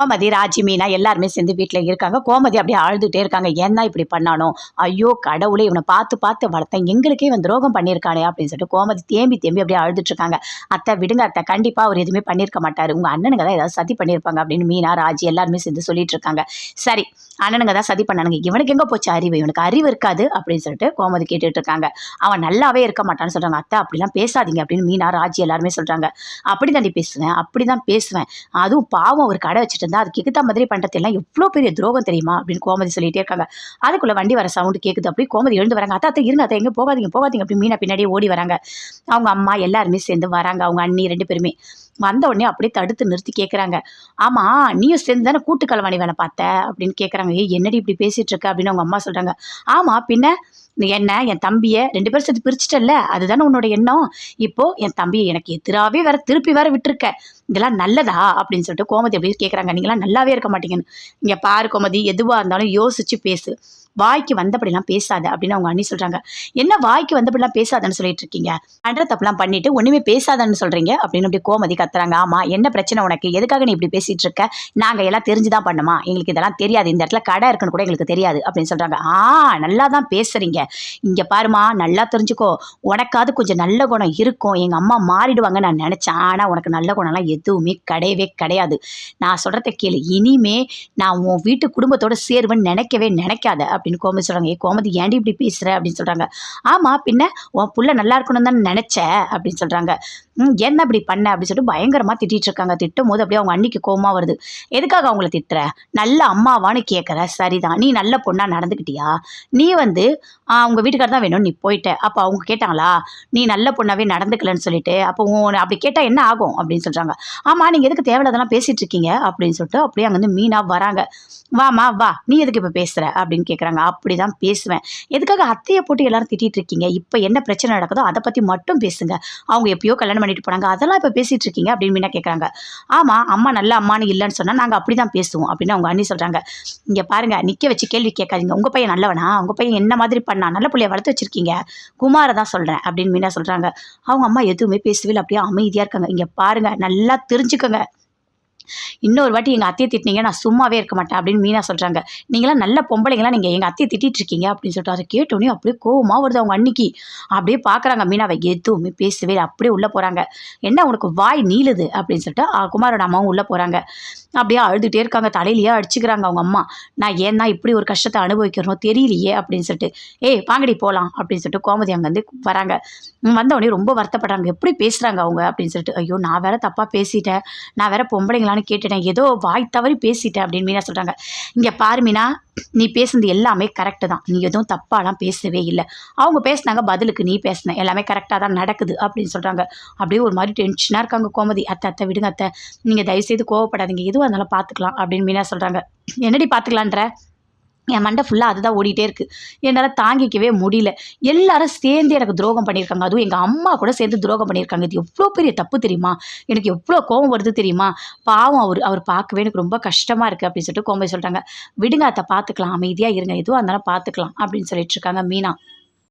கோமதி ராஜி மீனா எல்லாருமே சேர்ந்து வீட்டில் இருக்காங்க. கோமதி அப்படியே அழுதுகிட்டே இருக்காங்க. என்ன இப்படி பண்ணானோ? ஐயோ கடவுளே இவனை பார்த்து பார்த்து வளர்த்தேன். எங்களுக்கே இவன் துரோகம் பண்ணியிருக்கானே அப்படின்னு சொல்லிட்டு கோமதி தேம்பி தேம்பி அப்படியே அழுதுட்ருக்காங்க அத்தை விடுங்க அத்தை. கண்டிப்பாக அவர் எதுவுமே பண்ணியிருக்க மாட்டார். உங்கள் அண்ணனுங்க தான் ஏதாவது சதி பண்ணியிருப்பாங்க அப்படின்னு மீனா ராஜி எல்லாருமே சேர்ந்து சொல்லிட்டு இருக்காங்க. சரி அண்ணனுங்க தான் சதி பண்ணானுங்க. இவனுக்கு எங்கே போச்சு அறிவு? இவனுக்கு அறிவு இருக்காது அப்படின்னு சொல்லிட்டு கோமதி கேட்டுட்டு இருக்காங்க. அவன் நல்லாவே இருக்க மாட்டான்னு சொல்கிறாங்க அத்தை அப்படிலாம் பேசாதீங்க அப்படின்னு மீனா ராஜி எல்லாருமே சொல்கிறாங்க அப்படி தாண்டி பேசுவேன். அப்படி தான் பேசுவேன். அதுவும் பாவம். ஒரு கடை வச்சுட்டு இருந்தா அதுக்கு எகுத்த மாதிரி பண்ணுறதெல்லாம் எவ்வளோ பெரிய துரோகம் தெரியுமா? அப்படின்னு கோமதி சொல்லிகிட்டே இருக்காங்க. அதுக்குள்ள வண்டி வர சவுண்டு கேட்குது அப்படி கோமதி எழுந்து வராங்க. அத்தா இருங்க அத்தை எங்கே போகாதீங்க போகாதீங்க அப்படி மீனா பின்னாடியே ஓடி வராங்க. அவங்க அம்மா எல்லாருமே சேர்ந்து வராங்க. அவங்க அண்ணி ரெண்டு பேருமே. வந்த உடனே அப்படியே தடுத்து நிறுத்தி கேட்குறாங்க ஆமாம் நீயும் சேர்ந்து தானே கூட்டு கலவாணி வேலை பார்த்த? அப்படின்னு கேட்குறாங்க ஏய் என்னடி இப்படி பேசிகிட்டு இருக்க? அப்படின்னு அவங்க அம்மா சொல்கிறாங்க ஆமாம் பின்ன என்ன என் தம்பியை ரெண்டு பேரும் சேர்த்து பிரிச்சிட்டல்ல? அதுதானே உன்னோட எண்ணம். இப்போது என் தம்பியை எனக்கு எதிராகவே வேற திருப்பி வேற விட்டுருக்க. இதெல்லாம் நல்லதா? அப்படின்னு சொல்லிட்டு கோமதி அப்படி கேட்குறாங்க நீங்களாம் நல்லாவே இருக்க மாட்டீங்கன்னு. இங்கே பாரு கோமதி எதுவாக இருந்தாலும் யோசிச்சு பேசு. வாய்க்கு வந்தபடிலாம் பேசாத அப்படின்னு அவங்க அண்ணி சொல்கிறாங்க என்ன வாய்க்கு வந்தபடிலாம் பேசாதன்னு சொல்லிட்டு இருக்கீங்க? பண்ணுற தப்புலாம் பண்ணிட்டு ஒன்றுமே பேசாதன்னு சொல்கிறீங்க அப்படின்னு அப்படி கோமதி கத்துறாங்க. ஆமாம் என்ன பிரச்சனை உனக்கு? எதுக்காக நீ இப்படி பேசிட்டு இருக்க? நாங்கள் எல்லாம் தெரிஞ்சு தான் பண்ணுமா எங்களுக்கு இதெல்லாம் தெரியாது. இந்த இடத்துல கடை இருக்குன்னு கூட எங்களுக்கு தெரியாது அப்படின்னு சொல்கிறாங்க ஆ நல்லா தான் பேசுகிறீங்க இங்கே பாருமா நல்லா தெரிஞ்சுக்கோ. உனக்காவது கொஞ்சம் நல்ல குணம் இருக்கும். எங்கள் அம்மா மாறிடுவாங்க நான் நினச்சேன். ஆனால் உனக்கு நல்ல குணம்லாம் எதுவுமே கிடையவே கிடையாது. நான் சொல்கிறத கேளு. இனிமே நான் உன் வீட்டு குடும்பத்தோட சேருவேன்னு நினைக்கவே நினைக்காத அப்படின்னு கோமதி சொல்கிறாங்க ஏ கோமதி ஏன்டி இப்படி பேசுகிற அப்படின்னு சொல்கிறாங்க ஆமாம் பின்ன உன் புள்ள நல்லா இருக்கணும்னு தான் நினச்ச? அப்படின்னு சொல்கிறாங்க ம் என்ன இப்படி பண்ண? அப்படின்னு சொல்லிட்டு பயங்கரமாக திட்டிகிட்டு இருக்காங்க திட்டும் போது அப்படியே அவங்க அன்னைக்கு கோமா வருது. எதுக்காக அவங்கள திட்டுற? நல்ல அம்மாவான்னு கேட்குற சரிதான். நீ நல்ல பொண்ணாக நடந்துக்கிட்டியா நீ வந்து அவங்க வீட்டுக்கார வீட்டுக்காரர் தான் வேணும் நீ போயிட்ட. அப்போ அவங்க கேட்டாங்களா? நீ நல்ல பொண்ணாகவே நடந்துக்கலன்னு சொல்லிட்டு அப்போ உன் அப்படி கேட்டால் என்ன ஆகும்? அப்படின்னு சொல்கிறாங்க ஆமாம் நீங்கள் எதுக்கு தேவையில்லாதெல்லாம் பேசிகிட்டு இருக்கீங்க? அப்படின்னு சொல்லிட்டு அப்படியே அங்கேருந்து மீனாக வராங்க. வாமா வா. நீ எதுக்கு இப்போ பேசுகிற அப்படின்னு கேட்குறாங்க அப்படி தான் பேசுவேன். எதுக்காக அத்தையை போட்டு எல்லாரும் திட்டிகிட்டு இருக்கீங்க? இப்போ என்ன பிரச்சனை நடக்குதோ அதை பற்றி மட்டும் பேசுங்க. அவங்க எப்பயோ கல்யாணம் பண்ணிட்டு போனாங்க. அதெல்லாம் இப்போ பேசிகிட்டு இருக்கீங்க. அப்படின்னு மீனா கேட்குறாங்க ஆமாம் அம்மா நல்ல அம்மான்னு இல்லைன்னு சொன்னால் நாங்கள் அப்படி தான் பேசுவோம் அப்படின்னு அவங்க அண்ணி சொல்கிறாங்க இங்கே பாருங்க நிற்க வச்சு கேள்வி கேட்காதீங்க. உங்கள் பையன் நல்லவனா? உங்கள் பையன் என்ன மாதிரி பண்ணா? நல்ல பிள்ளைய வளர்த்து வச்சிருக்கீங்க. குமாரை தான் சொல்கிறேன் அப்படின்னு மீனா சொல்கிறாங்க அவங்க அம்மா எதுவுமே பேசவே அப்படியே அமைதியாக இருக்காங்க. இங்கே பாருங்க நல்லா தெரிஞ்சுக்கோங்க. இன்னொரு வாட்டி எங்கள் அத்தையை திட்டினீங்க நான் சும்மாவே இருக்க மாட்டேன் அப்படின்னு மீனா சொல்கிறாங்க நீங்களாம் நல்ல பொம்பளைங்களா நீங்கள் எங்கள் அத்தையை திட்டிகிட்டு இருக்கீங்க அப்படின்னு சொல்லிட்டு அதை கேட்டோன்னே அப்படியே கோவமாக வருது அவங்க அன்னைக்கு. அப்படியே பார்க்குறாங்க மீனாவை. எதுவுமே பேசவே அப்படியே உள்ளே போகிறாங்க என்ன உனக்கு வாய் நீளுது அப்படின்னு சொல்லிட்டு குமாரோட அம்மாவும் உள்ளே போகிறாங்க அப்படியே அழுதுகிட்டே இருக்காங்க. தலையிலேயே அடிச்சுக்கிறாங்க அவங்க அம்மா. நான் ஏன் தான் இப்படி ஒரு கஷ்டத்தை அனுபவிக்கிறனோ தெரியலையே அப்படின்னு சொல்லிட்டு ஏய் வாங்கடி போகலாம் அப்படின்னு சொல்லிட்டு கோமதி அங்கேருந்து வராங்க. வந்தவொடனே ரொம்ப வருத்தப்படுறாங்க எப்படி பேசுகிறாங்க அவங்க? அப்படின்னு சொல்லிட்டு ஐயோ நான் வேற தப்பாக பேசிட்டேன். நான் வேற பொம்பளைங்களான்னு கேட்டுட்டேன். ஏதோ வாய் தவறி பேசிட்டேன் அப்படின்னு மீனா சொல்கிறாங்க இங்கே பாரு மீனா நீ பேசுனது எல்லாமே கரெக்டு தான். நீ எதுவும் தப்பாலாம் பேசவே இல்லை. அவங்க பேசினாங்க பதிலுக்கு நீ பேசின. எல்லாமே கரெக்டாக தான் நடக்குது அப்படின்னு சொல்கிறாங்க அப்படியே ஒரு மாதிரி டென்ஷனாக இருக்காங்க கோமதி. அத்தை அத்தை விடுங்க அத்தை. நீங்கள் தயவுசெய்து கோவப்படாதீங்க. எதுவாக இருந்தாலும் பார்த்துக்கலாம் அப்படின்னு மீனா சொல்கிறாங்க என்னடி பார்த்துக்கலான்ற? என் மண்டை ஃபுல்லாக அதுதான் ஓடிட்டே இருக்குது என்னால் தாங்கிக்கவே முடியல. எல்லாரும் சேர்ந்து எனக்கு துரோகம் பண்ணியிருக்காங்க. அதுவும் எங்கள் அம்மா கூட சேர்ந்து துரோகம் பண்ணியிருக்காங்க. இது எவ்வளோ பெரிய தப்பு தெரியுமா? எனக்கு எவ்வளோ கோவம் வருது தெரியுமா? பாவம் அவர் அவர் பார்க்கவே எனக்கு ரொம்ப கஷ்டமாக இருக்குது அப்படின்னு சொல்லிட்டு கோம்பை சொல்லிட்டாங்க விடுங்க அத்தை பார்த்துக்கலாம். அமைதியாக இருங்க. எதுவாக இருந்தாலும் பார்த்துக்கலாம் அப்படின்னு சொல்லிட்டு இருக்காங்க மீனா.